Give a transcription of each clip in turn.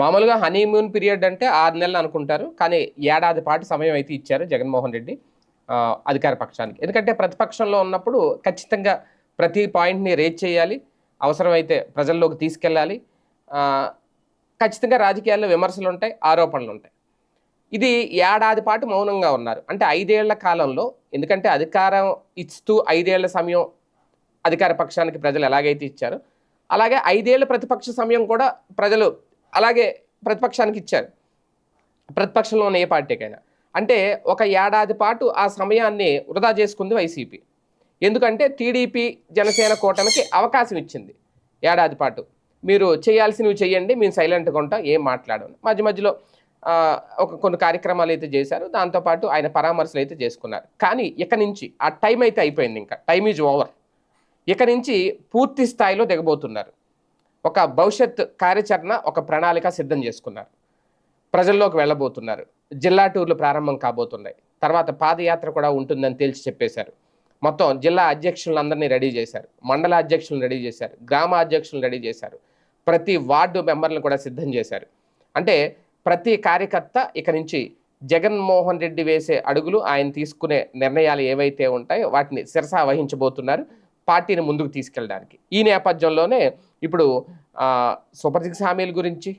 మామూలుగా honeymoon period అంటే ఆరు నెలలు అనుకుంటారు కానీ ఏడాది పాటు సమయం అయితే ఇచ్చారు జగన్మోహన్ రెడ్డి అధికార పక్షానికి. ఎందుకంటే ప్రతిపక్షంలో ఉన్నప్పుడు ఖచ్చితంగా ప్రతి పాయింట్ని రేజ్ చేయాలి అవసరమైతే ప్రజల్లోకి తీసుకెళ్ళాలి ఖచ్చితంగా రాజకీయాల్లో విమర్శలు ఉంటాయి ఆరోపణలు ఉంటాయి. ఇది ఏడాది పాటు మౌనంగా ఉన్నారు. అంటే ఐదేళ్ళ కాలంలో ఎందుకంటే అధికారం ఇస్తూ ఐదేళ్ళ సమయం అధికార పక్షానికి ప్రజలు ఎలాగైతే ఇచ్చారో అలాగే ఐదేళ్ళ ప్రతిపక్ష సమయం కూడా ప్రజలు అలాగే ప్రతిపక్షానికి ఇచ్చారు. ప్రతిపక్షంలో ఉన్న ఏ పార్టీకైనా. అంటే ఒక ఏడాది పాటు ఆ సమయాన్ని వృధా చేసుకుంది వైసీపీ. ఎందుకంటే టీడీపీ జనసేన కూటమికి అవకాశం ఇచ్చింది ఏడాది పాటు. మీరు చేయాల్సినవి చేయండి మేము సైలెంట్గా ఉంటాం ఏం మాట్లాడము మధ్య మధ్యలో ఒక కొన్ని కార్యక్రమాలు అయితే చేశారు. దాంతోపాటు ఆయన పరామర్శలు అయితే చేసుకున్నారు. కానీ ఇక నుంచి ఆ టైం అయితే అయిపోయింది ఇంకా. Time is over. ఇక నుంచి పూర్తి స్థాయిలో దిగబోతున్నారు. ఒక భవిష్యత్ కార్యాచరణ ఒక ప్రణాళిక సిద్ధం చేసుకున్నారు. ప్రజల్లోకి వెళ్ళబోతున్నారు. జిల్లా టూర్లు ప్రారంభం కాబోతున్నాయి. తర్వాత పాదయాత్ర కూడా ఉంటుందని తేల్చి చెప్పేశారు. మొత్తం జిల్లా అధ్యక్షులందరినీ రెడీ చేశారు. మండల అధ్యక్షులను రెడీ చేశారు. గ్రామ అధ్యక్షులను రెడీ చేశారు. ప్రతి వార్డు మెంబర్లను కూడా సిద్ధం చేశారు. అంటే ప్రతి కార్యకర్త ఇక నుంచి జగన్మోహన్ రెడ్డి వేసే అడుగులు ఆయన తీసుకునే నిర్ణయాలు ఏవైతే ఉంటాయో వాటిని శిరసా వహించబోతున్నారు. పార్టీని ముందుకు తీసుకెళ్ళడానికి. ఈ నేపథ్యంలోనే ఇప్పుడు సూపర్ సిక్స్ హామీల గురించి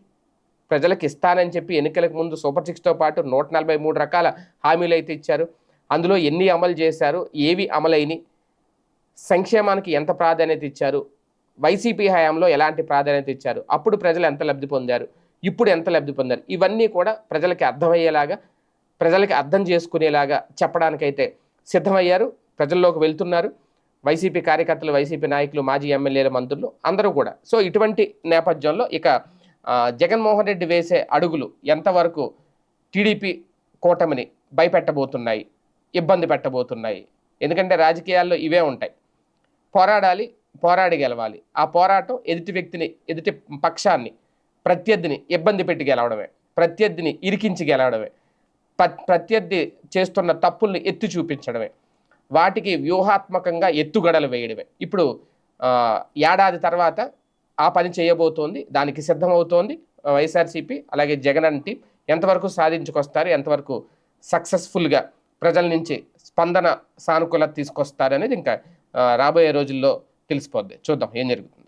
ప్రజలకు ఇస్తానని చెప్పి ఎన్నికలకు ముందు సూపర్ సిక్స్తో పాటు నూట నలభై మూడు రకాల హామీలు అయితే ఇచ్చారు. అందులో ఎన్ని అమలు చేశారు? ఏవి అమలైని సంక్షేమానికి ఎంత ప్రాధాన్యత ఇచ్చారు? వైసీపీ హయాంలో ఎలాంటి ప్రాధాన్యత ఇచ్చారు? అప్పుడు ప్రజలు ఎంత లబ్ధి పొందారు? ఇప్పుడు ఎంత లబ్ధి పొందారు? ఇవన్నీ కూడా ప్రజలకి అర్థమయ్యేలాగా ప్రజలకి అర్థం చేసుకునేలాగా చెప్పడానికైతే సిద్ధమయ్యారు. ప్రజల్లోకి వెళ్తున్నారు. వైసీపీ కార్యకర్తలు వైసీపీ నాయకులు మాజీ ఎమ్మెల్యేల మంత్రులు అందరూ కూడా. సో ఇటువంటి నేపథ్యంలో ఇక జగన్మోహన్ రెడ్డి వేసే అడుగులు ఎంతవరకు టీడీపీ కూటమిని భయపెట్టబోతున్నాయి ఇబ్బంది పెట్టబోతున్నాయి? ఎందుకంటే రాజకీయాల్లో ఇవే ఉంటాయి. పోరాడాలి పోరాడి గెలవాలి. ఆ పోరాటం ఎదుటి వ్యక్తిని ఎదుటి పక్షాన్ని ప్రత్యర్థిని ఇబ్బంది పెట్టి గెలవడమే ప్రత్యర్థిని ఇరికించి గెలవడమే ప్రత్యర్థి చేస్తున్న తప్పుల్ని ఎత్తి చూపించడమే. వాటికి వ్యూహాత్మకంగా ఎత్తుగడలు వేయడమే. ఇప్పుడు ఏడాది తర్వాత ఆ పని చేయబోతోంది దానికి సిద్ధమవుతోంది వైఎస్ఆర్సీపీ అలాగే జగన్ అన్ టీం ఎంతవరకు సాధించుకొస్తారు ఎంతవరకు సక్సెస్ఫుల్గా ప్రజల నుంచి స్పందన సానుకూలత తీసుకొస్తారు అనేది ఇంకా రాబోయే రోజుల్లో తెలిసిపోద్ది. చూద్దాం ఏం జరుగుతుంది.